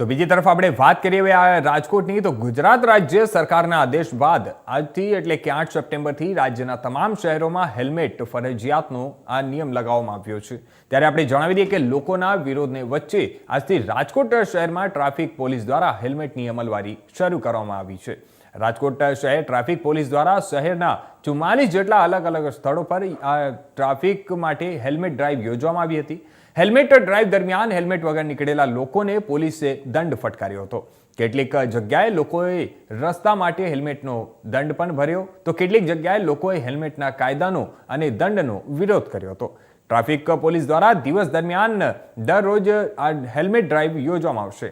તો બીજી તરફ આપણે વાત કરીએ હવે આ રાજકોટની, તો ગુજરાત રાજ્ય સરકારના આદેશ બાદ આજથી એટલે કે આઠ સપ્ટેમ્બરથી રાજ્યના તમામ શહેરોમાં હેલ્મેટ ફરજિયાતનો આ નિયમ લગાવવામાં આવ્યો છે. ત્યારે આપણે જણાવી દઈએ કે લોકોના વિરોધને વચ્ચે આજથી રાજકોટ શહેરમાં ટ્રાફિક પોલીસ દ્વારા હેલ્મેટની અમલવારી શરૂ કરવામાં આવી છે. રાજકોટ શહેર ટ્રાફિક પોલીસ દ્વારા શહેરના ચુમ્માલીસ જેટલા અલગ અલગ સ્થળો પર આ ટ્રાફિક માટે હેલ્મેટ ડ્રાઈવ યોજવામાં આવી હતી. હેલ્મેટ ડ્રાઈવ દરમિયાન હેલ્મેટ વગર નીકળેલા લોકોને પોલીસે દંડ ફટકાર્યો હતો. કેટલીક જગ્યાએ લોકોએ રસ્તા માટે હેલ્મેટનો દંડ પણ ભર્યો તો કેટલીક જગ્યાએ લોકોએ હેલ્મેટના કાયદાનો અને દંડનો વિરોધ કર્યો હતો. ટ્રાફિક પોલીસ દ્વારા દિવસ દરમિયાન દરરોજ આ હેલ્મેટ ડ્રાઈવ યોજવામાં આવશે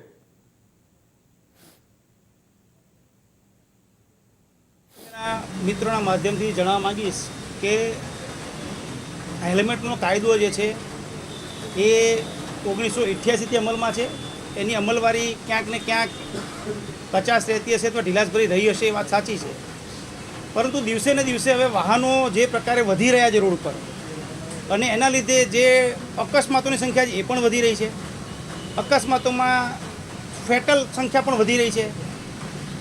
ના મિત્રોના માધ્યમથી જણાવવા માગીશ કે હેલ્મેટનો કાયદો જે છે એ ઓગણીસો અઠ્યાસીથી અમલમાં છે. એની અમલવારી ક્યાંક ને ક્યાંક પચાસ રહેતી હશે તો ઢીલાસભરી રહી હશે એ વાત સાચી છે. પરંતુ દિવસે ને દિવસે હવે વાહનો જે પ્રકારે વધી રહ્યા છે રોડ પર અને એના લીધે જે અકસ્માતોની સંખ્યા છે એ પણ વધી રહી છે. અકસ્માતોમાં ફેટલ સંખ્યા પણ વધી રહી છે.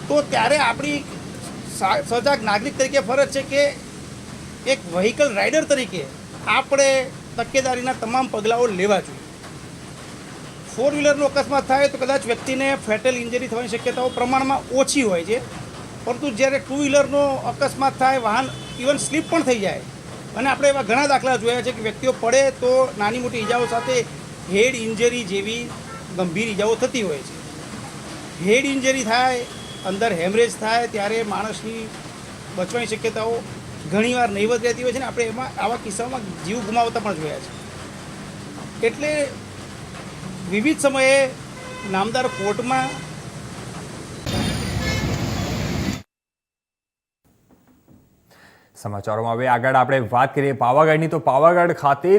તો ત્યારે આપણી સજાગ નાગરિક તરીકે ફરજ છે કે એક વ્હીકલ રાઇડર તરીકે આપણે તકેદારીના તમામ પગલાઓ લેવા જોઈએ. ફોર વ્હીલરનો અકસ્માત થાય તો કદાચ વ્યક્તિને ફેટલ ઇન્જરી થવાની શક્યતાઓ પ્રમાણમાં ઓછી હોય છે. પરંતુ જ્યારે ટુ વ્હીલરનો અકસ્માત થાય, વાહન ઇવન સ્લીપ પણ થઈ જાય, અને આપણે એવા ઘણા દાખલા જોયા છે કે વ્યક્તિઓ પડે તો નાની મોટી ઈજાઓ સાથે હેડ ઇન્જરી જેવી ગંભીર ઈજાઓ થતી હોય છે. હેડ ઇન્જરી થાય અંદર હેમરેજ થાય ત્યારે માણસની બચવાની શક્યતાઓ ઘણીવાર નહીવત રહેતી હોય છે ને આપણે એમાં આવા કિસ્સાઓમાં જીવ ગુમાવતા પણ જોયા છે. એટલે વિવિધ સમયે નામદાર કોર્ટમાં સમાચારોમાં હવે આગળ આપણે વાત કરીએ પાવાગઢની. તો પાવાગઢ ખાતે